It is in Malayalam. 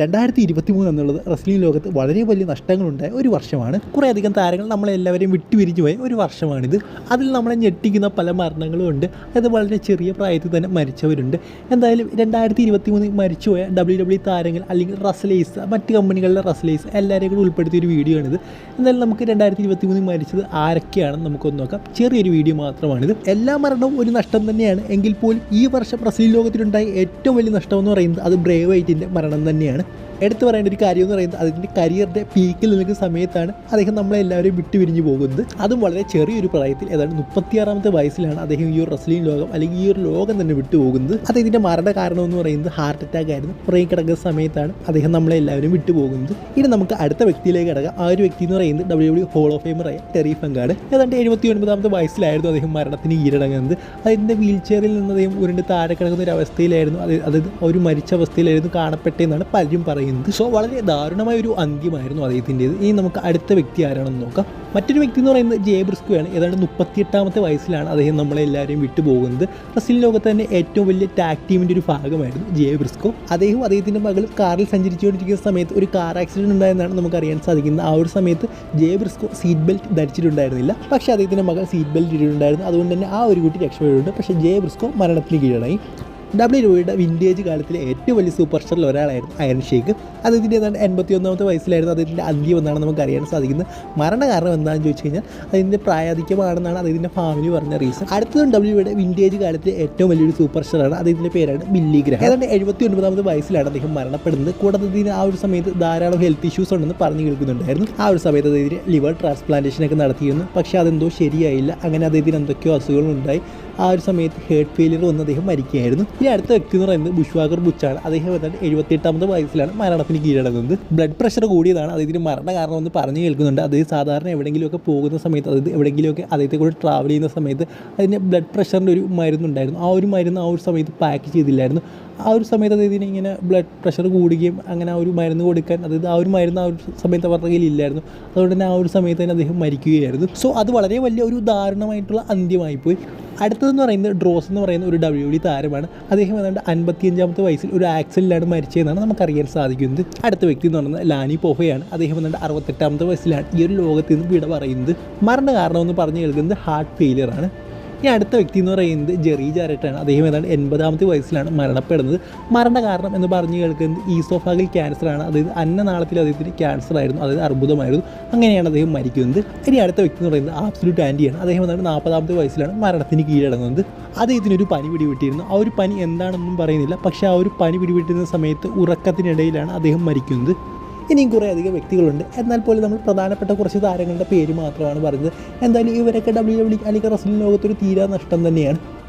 രണ്ടായിരത്തി ഇരുപത്തി മൂന്ന് എന്നുള്ളത് റെസ്ലിംഗ് ലോകത്ത് വളരെ വലിയ നഷ്ടങ്ങളുണ്ടായ ഒരു വർഷമാണ്. കുറേയധികം താരങ്ങൾ നമ്മളെല്ലാവരെയും വിട്ടുപിരിഞ്ഞു പോയ ഒരു വർഷമാണിത്. അതിൽ നമ്മളെ ഞെട്ടിക്കുന്ന പല മരണങ്ങളും ഉണ്ട്. അത് വളരെ ചെറിയ പ്രായത്തിൽ തന്നെ മരിച്ചവരുണ്ട്. എന്തായാലും രണ്ടായിരത്തി ഇരുപത്തി മൂന്നിൽ മരിച്ചുപോയ ഡബ്ല്യു ഡബ്ല്യു താരങ്ങൾ അല്ലെങ്കിൽ റസ്ലേസ് മറ്റ് കമ്പനികളിലെ റസ്ലേസ് എല്ലാവരെയും കൂടി ഉൾപ്പെടുത്തിയ ഒരു വീഡിയോ ആണിത് എന്തായാലും നമുക്ക് രണ്ടായിരത്തി ഇരുപത്തി മൂന്നിൽ മരിച്ചത് ആരൊക്കെയാണെന്ന് നമുക്കൊന്ന് നോക്കാം. ചെറിയൊരു വീഡിയോ മാത്രമാണിത്. എല്ലാ മരണവും ഒരു നഷ്ടം തന്നെയാണ്. എങ്കിൽ പോലും ഈ വർഷം റസ്ലിംഗ് ലോകത്തിലുണ്ടായ ഏറ്റവും വലിയ നഷ്ടം എന്ന് പറയുന്നത് അത് ബ്രേവ് ഐറ്റിന്റെ മരണം തന്നെയാണ്. എടുത്തു പറയേണ്ട ഒരു കാര്യം എന്ന് പറയുന്നത് അതിന്റെ കരിയറിന്റെ പീക്കിൽ നിൽക്കുന്ന സമയത്താണ് അദ്ദേഹം നമ്മളെല്ലാവരെയും വിട്ടുപിരിഞ്ഞു പോകുന്നത്. അതും വളരെ ചെറിയൊരു പ്രായത്തിൽ ഏതാണ്ട് മുപ്പത്തിയാറാമത്തെ വയസ്സിലാണ് അദ്ദേഹം ഈ ഒരു റെസ്ലിംഗ് ലോകം അല്ലെങ്കിൽ ഈ ഒരു ലോകം തന്നെ വിട്ടുപോകുന്നത് അദ്ദേഹത്തിന്റെ മരണ കാരണം എന്ന് പറയുന്നത് ഹാർട്ട് അറ്റാക്ക് ആയിരുന്നു. പുറകെ കിടക്കുന്ന സമയത്താണ് അദ്ദേഹം നമ്മളെല്ലാവരും വിട്ടുപോകുന്നത് ഇനി നമുക്ക് അടുത്ത വ്യക്തിയിലേക്ക് കിടക്കാം. ആ ഒരു വ്യക്തി എന്ന് പറയുന്നത് ഡബ്ല്യു ഡബ്ല്യു ഹോൾ ഓഫ് ഫേമറായ ടെറി ഫങ്കാണ് ഏതാണ്ട് എഴുപത്തി ഒൻപതാമത്തെ വയസ്സിലായിരുന്നു അദ്ദേഹം മരണത്തിന് കീഴടങ്ങുന്നത് അതിന്റെ വീൽ ചെയറിൽ നിന്ന് അദ്ദേഹം ഉരുണ്ട് താഴെ കിടക്കുന്ന ഒരു അവസ്ഥയിലായിരുന്നു. അത് അത് ഒരു മരിച്ച അവസ്ഥയിലായിരുന്നു കാണപ്പെട്ടതെന്നാണ് പലരും പറയുന്നത്. സോ വളരെ ദാരുണമായ ഒരു അന്ത്യമായിരുന്നു അദ്ദേഹത്തിന്റെ ഇനി നമുക്ക് അടുത്ത വ്യക്തി ആരാണെന്ന് നോക്കാം. മറ്റൊരു വ്യക്തി എന്ന് പറയുന്നത് ജെ ബ്രിസ്കോയാണ് ഏതാണ്ട് മുപ്പത്തിയെട്ടാമത്തെ വയസ്സിലാണ് അദ്ദേഹം നമ്മളെല്ലാവരെയും വിട്ടുപോകുന്നത്. റസിൽ ലോകത്ത് തന്നെ ഏറ്റവും വലിയ ടാക് ടീമിന്റെ ഒരു ഭാഗമായിരുന്നു ജെ ബ്രിസ്കോ. അദ്ദേഹം അദ്ദേഹത്തിന്റെ മകൾ കാറിൽ സഞ്ചരിച്ചുകൊണ്ടിരിക്കുന്ന സമയത്ത് ഒരു കാർ ആക്സിഡന്റ് ഉണ്ടായെന്നാണ് നമുക്ക് അറിയാൻ സാധിക്കുന്നത്. ആ ഒരു സമയത്ത് ജെ ബ്രിസ്കോ സീറ്റ് ബെൽറ്റ് ധരിച്ചിട്ടുണ്ടായിരുന്നില്ല. പക്ഷേ അദ്ദേഹത്തിന്റെ മകൾ സീറ്റ് ബെൽറ്റ് ഇട്ടിട്ടുണ്ടായിരുന്നു. അതുകൊണ്ട് തന്നെ ആ ഒരു കുട്ടി രക്ഷപ്പെട്ടിട്ടുണ്ട്. പക്ഷേ ജെ ബ്രിസ്കോ മരണത്തിന് കീഴടങ്ങി. ഡബ്ല്യുയുടെ വിന്റേജ് കാലത്തിലെ ഏറ്റവും വലിയ സൂപ്പർ സ്റ്റാറിൽ ഒരാളായിരുന്നു അയൺ ഷേക്ക് അദ്ദേഹത്തിന്റെ ഏതാണ്ട് എൺപത്തി ഒന്നാമത്തെ വയസ്സിലായിരുന്നു അദ്ദേഹത്തിന്റെ അന്ത്യം എന്നാണ് നമുക്ക് അറിയാൻ സാധിക്കുന്നത്. മരണ കാരണം എന്താണെന്ന് ചോദിച്ചു കഴിഞ്ഞാൽ അതിന്റെ പ്രായാധിക്യമാണെന്നാണ് അദ്ദേഹത്തിന്റെ ഫാമിലി പറഞ്ഞ റീസൺ അടുത്തതും ഡബ്ല്യുയുടെ വിന്റേജ് കാലത്തിലെ ഏറ്റവും വലിയൊരു സൂപ്പർ സ്റ്റാറാണ് അദ്ദേഹത്തിന്റെ പേരാണ് ബില്ലി ഗ്രഹം ഏതാണ്ട് എഴുപത്തി ഒൻപതാമത്തെ വയസ്സിലാണ് അദ്ദേഹം മരണപ്പെടുന്നത്. കൂടാതെ ഇതിന് ആ ഒരു സമയത്ത് ധാരാളം ഹെൽത്ത് ഇഷ്യൂസ് ഉണ്ടെന്ന് പറഞ്ഞു കേൾക്കുന്നുണ്ടായിരുന്നു. ആ ഒരു സമയത്ത് അദ്ദേഹത്തിന് ലിവർ ട്രാൻസ്പ്ലാന്റേഷൻ ഒക്കെ നടത്തിയിരുന്നു. പക്ഷേ അതെന്തോ ശരിയായില്ല. അങ്ങനെ അദ്ദേഹത്തിന് എന്തൊക്കെയോ അസുഖങ്ങളുണ്ടായി. ആ ഒരു സമയത്ത് ഹേർട്ട് ഫെയിലിയർ വന്ന് അദ്ദേഹം മരിക്കുകയായിരുന്നു. ഇനി അടുത്ത വ്യക്തി എന്ന് പറയുന്നത് ബുഷ്വാഗർ ബുച്ചാണ്. അദ്ദേഹം ഏതാണ്ട് എഴുപത്തിയെട്ടാമത് വയസ്സിലാണ് മരണത്തിന് കീഴടങ്ങുന്നത്. ബ്ലഡ് പ്രഷർ കൂടിയതാണ് അദ്ദേഹത്തിന് മരണ കാരണം എന്ന് പറഞ്ഞു കേൾക്കുന്നുണ്ട്. അദ്ദേഹം സാധാരണ എവിടെയെങ്കിലുമൊക്കെ പോകുന്ന സമയത്ത് അതായത് എവിടെയെങ്കിലുമൊക്കെ അദ്ദേഹത്തെ കൂടെ ട്രാവൽ ചെയ്യുന്ന സമയത്ത് അതിന് ബ്ലഡ് പ്രഷറിന്റെ ഒരു മരുന്നുണ്ടായിരുന്നു. ആ ഒരു മരുന്ന് ആ ഒരു സമയത്ത് പാക്ക് ചെയ്തില്ലായിരുന്നു. ആ ഒരു സമയത്ത് അദ്ദേഹത്തിന് ഇങ്ങനെ ബ്ലഡ് പ്രഷർ കൂടുകയും അങ്ങനെ ആ ഒരു മരുന്ന് കൊടുക്കാൻ അതായത് ആ ഒരു മരുന്ന് ആ ഒരു സമയത്ത് അവരുടെ കയ്യിൽ ഇല്ലായിരുന്നു അതുകൊണ്ട് തന്നെ ആ ഒരു സമയത്ത് തന്നെ അദ്ദേഹം മരിക്കുകയായിരുന്നു. സോ അത് വളരെ വലിയ ഒരു ദാരുണമായിട്ടുള്ള അന്ത്യമായി പോയി അടുത്തതെന്ന് പറയുന്നത് ഡ്രോസ് എന്ന് പറയുന്ന ഒരു ഡബ്ല്യു ഡി താരമാണ്. അദ്ദേഹം ഏതാണ്ട് അൻപത്തിയഞ്ചാമത്തെ വയസ്സിൽ ഒരു ആക്സിഡന്റിലാണ് മരിച്ചതെന്നാണ് നമുക്കറിയാൻ സാധിക്കുന്നത്. അടുത്ത വ്യക്തി എന്ന് പറയുന്നത് ലാനി പോഫയാണ്. അദ്ദേഹം ഏതാണ്ട് അറുപത്തെട്ടാമത്തെ വയസ്സിലാണ് ഈ ഒരു ലോകത്തിൽ നിന്ന് വിട പറയുന്നത്. മരണ കാരണമെന്ന് പറഞ്ഞു കേൾക്കുന്നത് ഹാർട്ട് ഫെയിലിയർ ആണ്. ഇനി അടുത്ത വ്യക്തി എന്ന് പറയുന്നത് ജെറി ജാരറ്റാണ് അദ്ദേഹം ഏതാണ്ട് എൺപതാമത്തെ വയസ്സിലാണ് മരണപ്പെടുന്നത്. മരണ കാരണം എന്ന് പറഞ്ഞു കേൾക്കുന്നത് ഈസോഫാഗൽ ക്യാൻസറാണ്. അതായത് അന്നനാളത്തിൽ അദ്ദേഹത്തിന് ക്യാൻസർ ആയിരുന്നു അതായത് അർബുദമായിരുന്നു. അങ്ങനെയാണ് അദ്ദേഹം മരിക്കുന്നത്. ഇനി അടുത്ത വ്യക്തി എന്ന് പറയുന്നത് ആബ്സലൂട്ട് ആന്റിയാണ് അദ്ദേഹം ഏതാണ്ട് നാൽപ്പതാമത്തെ വയസ്സിലാണ് മരണത്തിന് കീഴടങ്ങുന്നത്. അദ്ദേഹത്തിന് ഒരു പനി പിടിവിട്ടിരുന്നു ആ ഒരു പനി എന്താണെന്നും പറയുന്നില്ല. പക്ഷേ ആ ഒരു പനി പിടിവിട്ടിരുന്ന സമയത്ത് ഉറക്കത്തിനിടയിലാണ് അദ്ദേഹം മരിക്കുന്നത്. ഇനിയും കുറേ അധികം വ്യക്തികളുണ്ട്. എന്നാൽ പോലും നമ്മൾ പ്രധാനപ്പെട്ട കുറച്ച് താരങ്ങളുടെ പേര് മാത്രമാണ് പറഞ്ഞത്. എന്തായാലും ഇവരൊക്കെ ഡബ്ല്യു ഡബ്ല്യു അല്ലെങ്കിൽ റസ്ലിംഗ് ലോകത്തൊരു തീരാ നഷ്ടം തന്നെയാണ്.